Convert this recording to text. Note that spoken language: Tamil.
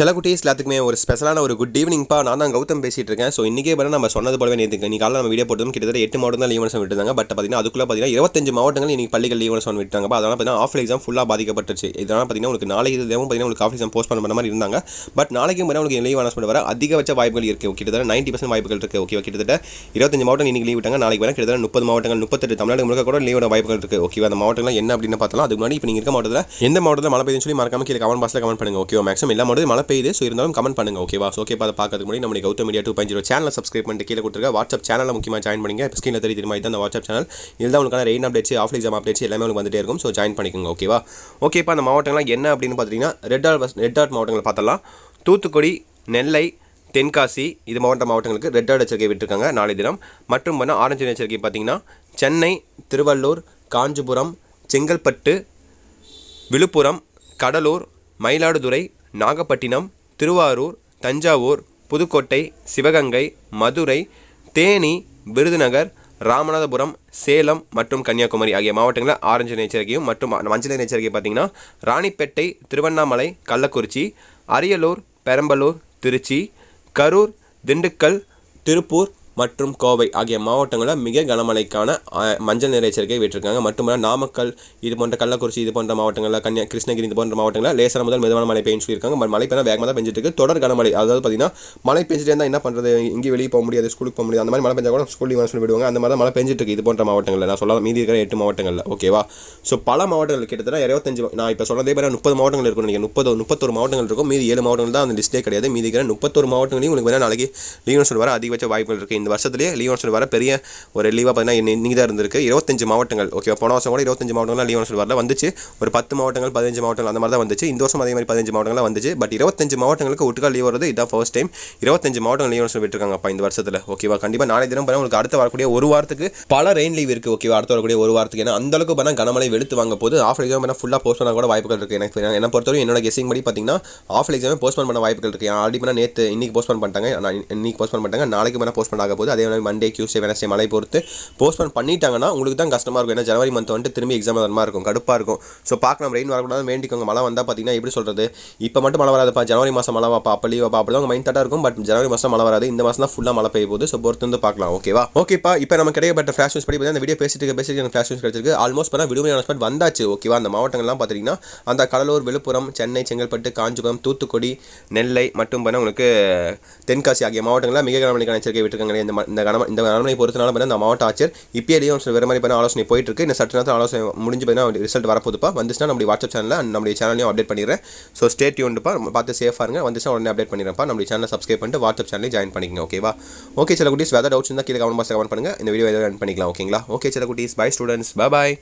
சில குட்டீஸ் எல்லாத்துக்குமே ஒரு ஸ்பெஷலான ஒரு குட் ஈவினிங்ப்பா நான் தான் கௌதம் பேசிட்டு இருக்கேன் ஸோ இன்றைக்கே பண்ண நம்ம சொன்னது போலவே நேற்று இன்னைக்கு காலையில் நம்ம வீடியோ போட்டதும் கிட்டத்தட்ட எட்டு மாவட்டம் தான் லீவ் விட்டுருந்தாங்க. பட் பார்த்தீங்கன்னா அதுக்குள்ளே பார்த்தீங்கன்னா இருபத்தஞ்சு மாவட்டங்கள் இன்றைக்கி பள்ளிகள் லீவ் ஒன் விட்டாங்க அதனால் பார்த்தீங்கன்னா ஆஃப் எக்ஸாம் ஃபுல்லாக பாதிக்கப்பட்டுச்சு இதனால் பார்த்தீங்கன்னா உங்களுக்கு நாளைக்கு இதுவும் பார்த்தீங்கன்னா உங்களுக்கு ஆஃப் எக்ஸாம் போஸ்ட் பண்ண மாதிரி இருந்தாங்க. பட் நாளைக்கும் பார்த்தீங்கன்னா உங்களுக்கு லீவ் அனௌன்ஸ்மெண்ட் வர அதிகபட்ச வாய்ப்புகள் இருக்குது கிட்டத்தட்ட நைன்ட்டி பர்சன்ட் வாய்ப்புகள் இருக்குது ஓகேவா கிட்டத்தட்ட இருபத்தஞ்சு மாவட்டம் இன்னைக்கு லீவ் விட்டாங்க. நாளைக்கு வேணா கிட்டத்தட்ட முப்பது மாவட்டங்கள் முப்பத்தெட்டு தமிழ்நாடு முழுக்க கூட லீவோட வாய்ப்புகள் இருக்குது ஓகேவா அந்த மாவட்டங்கள் என்ன அப்படின்னு பார்த்தாலும் அதுக்கு முன்னாடி இப்போ நீங்கள் இருக்க மாவட்டத்தில் எந்த மாவட்டத்தில் மழை பெய்யுதுன்னு சொல்லி மறக்காம கீழே கமெண்ட் பாக்ஸில் கமெண்ட் பண்ணுங்க. ஓகேவா மேக்ஸிமம் எல்லா மாவட்டத்தில் மழை பெய்யுது ஸோ இருந்தாலும் கமெண்ட் பண்ணுங்கள் ஓகேவா ஸோ ஓகே அதை பார்க்கறதுக்கு முன்னாடி நம்ம Gautham media two point zero channel subscribe பண்ணிட்டு கீழே கொடுத்துருக்க வாட்ஸ்அப் சேனலில் முக்கியமாக ஜாயின் பண்ணிங்க. ஸ்க்ரீனில் தெரிய மாதிரி இதுதான் அந்த வாட்ஸ்அப் சேனல் இதில் உங்களுக்கான rain updates of exam updates எல்லாமே உங்களுக்கு வந்துட்டே இருக்கும். ஸோ ஜாயின் பண்ணிக்கோங்க ஓகேவா ஓகே இப்போ அந்த மாவட்டங்கள்லாம் என்ன அப்படின்னு பார்த்தீங்கன்னா ரெட் ஆர்ட் ரெட் ஆர்ட் மாவட்டங்கள் பார்த்தலாம் தூத்துக்குடி நெல்லை தென்காசி இது மாவட்ட மாவட்டங்களுக்கு ரெட் ஆர்ட் எச்சரிக்கை விட்டுருக்காங்க நாளை தினம். மற்றும் பண்ண ஆரஞ்சு எச்சரிக்கை பார்த்தீங்கன்னா சென்னை திருவள்ளூர் காஞ்சிபுரம் செங்கல்பட்டு விழுப்புரம் கடலூர் மயிலாடுதுறை நாகப்பட்டினம் திருவாரூர் தஞ்சாவூர் புதுக்கோட்டை சிவகங்கை மதுரை தேனி விருதுநகர் ராமநாதபுரம் சேலம் மற்றும் கன்னியாகுமரி ஆகிய மாவட்டங்களில் ஆரஞ்சு எச்சரிக்கையும் மற்றும் மஞ்சள் எச்சரிக்கை பார்த்திங்கன்னா ராணிப்பேட்டை திருவண்ணாமலை கள்ளக்குறிச்சி அரியலூர் பெரம்பலூர் திருச்சி கரூர் திண்டுக்கல் திருப்பூர் மற்றும் கோவை ஆகிய மாவட்டங்களில் மிக கனமழைக்கான மஞ்சள் நிற எச்சரிக்கை விட்டிருக்காங்க. மட்டுமல்ல நாமக்கல் இது போன்ற கள்ளக்குறிச்சி இது போன்ற மாவட்டங்களில் கன்னியா கிருஷ்ணகிரி இது போன்ற மாவட்டங்களில் லேசான முதல் மிதமான மழை பெய்யும் சொல்லியிருக்காங்க பட் மழை பெய்யா வேகமாக தான் பெஞ்சிட்டு இருக்கு. தொடர் கனமழை அதாவது பார்த்தீங்கன்னா மழை பெஞ்சிட்டே இருந்தால் என்ன பண்ணுறது இங்கே வெளியே போக முடியாது ஸ்கூலுக்கு போக முடியாது. அந்த மாதிரி மழை பெஞ்சா கூட ஸ்கூல் லீவ் சொல்லி விடுவாங்க. அந்த மாதிரி தான் மழை பெஞ்சிட்டு இருக்கு. இது போன்ற மாவட்டங்களில். நான் சொல்ல மீதி இருக்கிற எட்டு மாவட்டங்களில். ஓகேவா ஸோ பல மாவட்டங்கள் கிட்டத்தட்ட இருபத்தஞ்சு நான் இப்போ சொன்னதே பேர் முப்பது மாவட்டங்கள் இருக்கும் நீங்கள் முப்பது முப்பத்தொரு மாவட்டங்கள் இருக்கும். மீதி ஏழு மாவட்டங்கள் தான் அந்த லிஸ்ட்டே கிடையாது. மீதி இருக்கிற முப்பத்தொரு மாவட்டங்களையும் உங்களுக்கு வேணால் நாளைக்கு லீவ் சொல்லுவார் வர அதிகபட்ச வாய்ப்புகள் இருக்குது இந்த வருஷத்துலேயே லீவ் வர பெரிய ஒரு லீவாக பார்த்தீங்கன்னா இன்னைக்கு தான் இருந்திருக்கு. இருபத்தஞ்சு மாவட்டங்கள். ஓகே போன வருஷம் கூட இருபத்தஞ்சு மாவட்டங்கள் லீவ் வரல. வந்துச்சு. ஒரு பத்து மாவட்டங்கள் பதினஞ்சு மாவட்டங்கள் அந்த மாதிரி தான் வந்துச்சு. இந்த வருஷம் அதே மாதிரி பதினஞ்சு மாவட்டங்கள் வந்துச்சு. பட் இருபத்தஞ்சு மாவட்டங்களுக்கு ஒட்டுக்கா லீவ் வருது இதான் ஃபர்ஸ்ட் டைம் இருபத்தஞ்சு மாவட்டங்கள் லீவ் நோட்ஸ் விட்டுருக்காங்க அப்போ இந்த வருஷத்தில். ஓகேவா கண்டிப்பாக நாளை தினம் பண்ண உங்களுக்கு அடுத்து வரக்கூடிய ஒரு வாரத்துக்கு பல ரெயின் லீவ் இருக்குது ஓகேவா அடுத்து வரக்கூடிய ஒரு வாரத்துக்கு. ஏன்னா அந்தளவுக்கு பண்ணால் கனமழை வெளுத்து வாங்க போது ஆஃப் எக்ஸாம் பண்ணால் ஃபுல்லாக போஸ்ட் பண்ண கூட வாய்ப்புகள் இருக்குது எனக்கு என்ன பொறுத்தவரை என்னோட கெஸிங் படி பார்த்தீங்கன்னா ஆஃப் எக்ஸாமே போஸ்ட் பண்ண வாய்ப்புகள் இருக்குது ஆல்ரெடி பண்ணால் நேற்று இன்னைக்கு போஸ்ட் பண்ணிட்டாங்க. நான் இன்னைக்கு போஸ்ட் பண்ணிட்டாங்க. நாளைக்கு பண்ணால் போஸ்ட் ஆக போகுது. அதே மாதிரி மண்டே டியூஸ்டே வெனஸ்டே மழை பொறுத்து போஸ்ட்போன் பண்ணிட்டாங்கன்னா உங்களுக்கு தான் கஷ்டமாக இருக்கும். ஏன்னா ஜனவரி மந்த் வந்துட்டு திரும்பி எக்ஸாம் மாதிரி இருக்கும். கடுப்பாக இருக்கும். ஸோ பார்க்கலாம். ரெயின் வரக்கூடாது வேண்டிக்கோங்க. மழை வந்தால் பார்த்தீங்கன்னா எப்படி சொல்கிறது இப்போ மட்டும் மழை வராதுப்பா. ஜனவரி மாதம் மழை வாப்பா அப்போ லீவ் அப்படி தான் மைண்ட் தட்டாக இருக்கும். பட் ஜனவரி மாதம் மழை வராது. இந்த மாதம் தான் ஃபுல்லாக மழை பெய்ய போகுது. ஸோ பொறுத்து வந்து பார்க்கலாம். ஓகேவா ஓகேப்பா இப்போ நம்ம கிடைக்கப்பட்ட ஃபேஷ் நியூஸ் படி பார்த்தீங்கன்னா இந்த வீடியோ பேசிட்டு பேசிட்டு எனக்கு ஃபேஷ் நியூஸ் கிடைச்சிருக்கு. ஆல்மோஸ்ட் பண்ணால் விடுமுறை அனௌன்ஸ்மெண்ட் வந்தாச்சு. ஓகேவா அந்த மாவட்டங்கள்லாம் பார்த்தீங்கன்னா அந்த கடலூர் விழுப்புரம் சென்னை செங்கல்பட்டு காஞ்சிபுரம் தூத்துக்குடி நெல்லை மட்டும் பண்ண உங்களுக்கு தென்காசி ஆகிய மாவட்டங்களில் மிக கவனிக்க எச்சரிக்கை விட்டுருக்காங்க. இந்த இந்த கனம இந்த கனமழை பொறுத்தனால பார்த்தா இந்த மாவட்ட ஆட்சியர் இப்பயே வேறு மாதிரி பண்ண ஆலோசனை போயிட்டு இருக்கு இந்த சற்று நேரத்தில் ஆலோசனை முடிஞ்சு பார்த்தீங்கன்னா ரிசல்ட் வரப்போதுப்பா வந்துச்சுன்னா நம்மளுடைய வாட்ஸ்அப் சேனலில் நம்மளுடைய சேனலையும் அப்டேட் பண்ணிடுறேன். ஸோ ஸ்டே டியூன்டுப்பா பார்த்து சேஃபாக இருங்க. வந்துச்சுன்னா உடனே அப்டேட் பண்ணிடுறப்பா நம்மளுடைய சேனலை சப்ஸ்கிரைப் பண்ணிட்டு வாட்ஸ்அப் சேனலையும் ஜாயின் பண்ணிக்கங்க ஓகேவா ஓகே சில குட்டீஸ் வேறு டவுட்ஸ் இருந்தால் கீழே கமெண்ட் பாக்ஸ் கமெண்ட் பண்ணுங்க. இந்த வீடியோ எதாவது பண்ணிக்கலாம் ஓகேங்களா ஓகே சில குட்டீஸ். By students bye bye